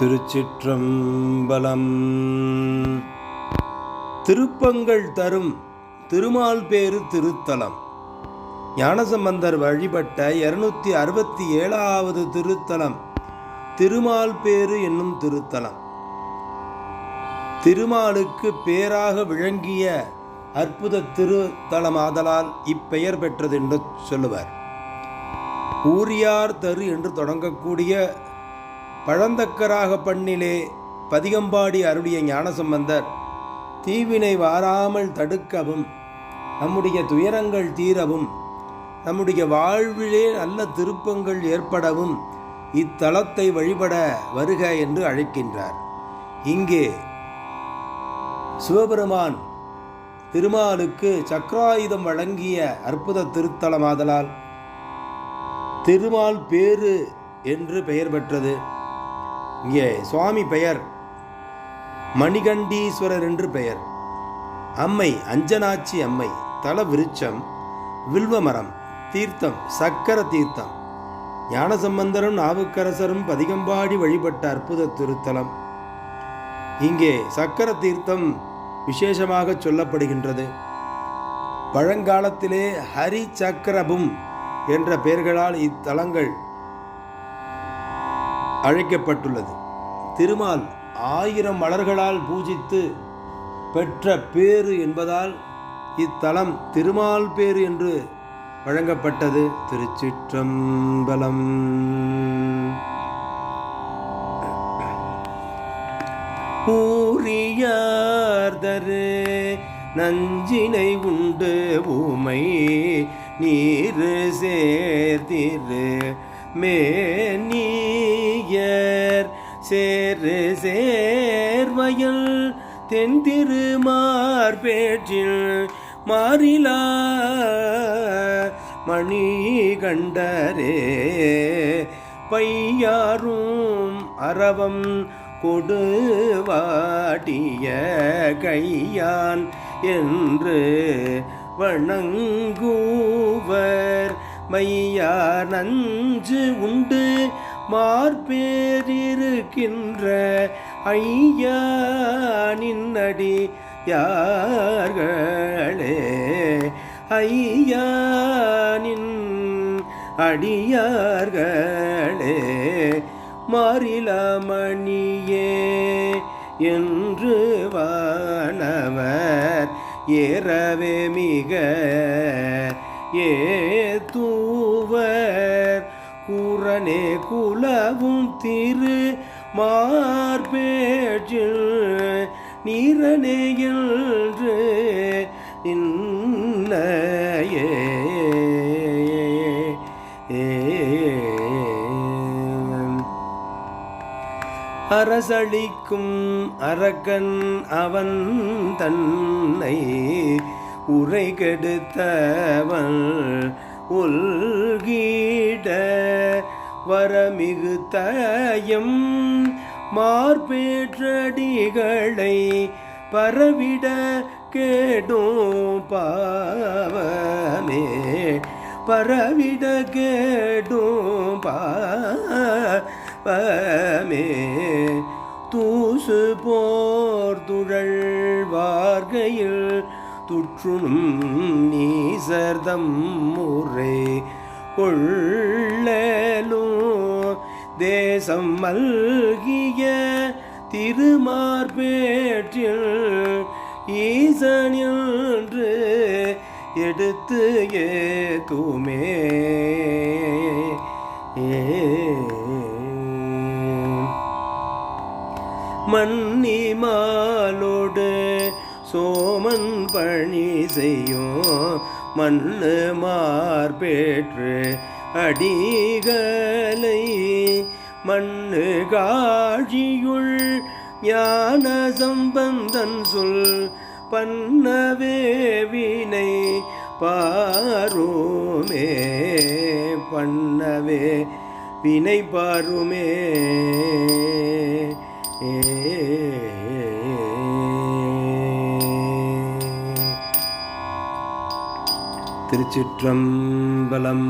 திருச்சிற்றம்பலம். திருப்பங்கள் தரும் திருமால் பேரு திருத்தலம். ஞானசம்பந்தர் வழிபட்ட இருநூத்தி அறுபத்தி ஏழாவது திருத்தலம். திருமால் பேரு என்னும் திருத்தலம். திருமாலுக்கு பேராக விளங்கிய அற்புத திருத்தலமாதலால் இப்பெயர் பெற்றது என்று சொல்லுவார். ஊரியார் தரு என்று தொடங்கக்கூடிய பழந்தக்கராக பண்ணிலே பதிகம்பாடி அருளிய ஞானசம்பந்தர் தீவினை வாராமல் தடுக்கவும் நம்முடைய துயரங்கள் தீரவும் நம்முடைய வாழ்விலே நல்ல திருப்பங்கள் ஏற்படவும் இத்தலத்தை வழிபட வருக என்று அழைக்கின்றார். இங்கே சிவபெருமான் திருமாலுக்கு சக்கராயுதம் வழங்கிய அற்புத திருத்தலமாதலால் திருமால் பேரு என்று பெயர் பெற்றது. இங்கே சுவாமி பெயர் மணிகண்டீஸ்வரர் என்று பெயர். அம்மை அஞ்சனாட்சி அம்மை தல விருட்சம் வில்வமரம் தீர்த்தம் சக்கர தீர்த்தம். ஞானசம்பந்தரும் நாவுக்கரசரும் பதிகம்பாடி வழிபட்ட அற்புத திருத்தலம். இங்கே சக்கர தீர்த்தம் விசேஷமாக சொல்லப்படுகின்றது. பழங்காலத்திலே ஹரி சக்கரபும் என்ற பெயர்களால் இத்தலங்கள் அழைக்கப்பட்டுள்ளது. திருமால் ஆயிரம் மலர்களால் பூஜித்து பெற்ற பேறு என்பதால் இத்தலம் திருமால் பேறு என்று வழங்கப்பட்டது. திருச்சிற்றம்பலம். ஊரியார்தரு நஞ்சினை உண்டு ஊமை நீர் சேர்த்திரு. நீ சேரு சேர்வயல் தென் திருமார்பேற்றில் மாறிலா மணி கண்டரே பையாரும் அரவம் கொடுவாடிய கையான் என்று வணங்குவர் மையா நஞ்சு உண்டு. மார்பேரிருக்கின்ற ஐயா நின்னடி யார்களே? ஐயா நின் அடியார்களே மாறிலமணியே என்று வானவர் ஏறவே மிக ஏ தூ கூறனே குலவும் திரு மார்பேற்றில் நீரனே என்று இன்னையே அரசளிக்கும் அரக்கன் அவன் தன்னை உரை கெடுத்தவன் உல்கீட வரமிகு தயம் மார்பேற்றடிகளை பரவிட கேடும் பாவமே. பரவிட கேடும் பாவமே. தூசு போர் துழல் வார்கையில் துற்றுணும் நீசர்தம் முறை கொள்ளலும் தேசம் மல்கிய திருமார்பேற்றில் ஈசனின்று எடுத்து ஏதுமே மன்னிமாலோடு சோமன் பணி செய்யும் மண்ணு மார்பேற்று அடிகளை மண்ணு காழியுள் ஞான சம்பந்தன் சொல் பண்ணவே வினை பாருமே பண்ணவே வினை பாருமே. திருச்சிற்றம்பலம்.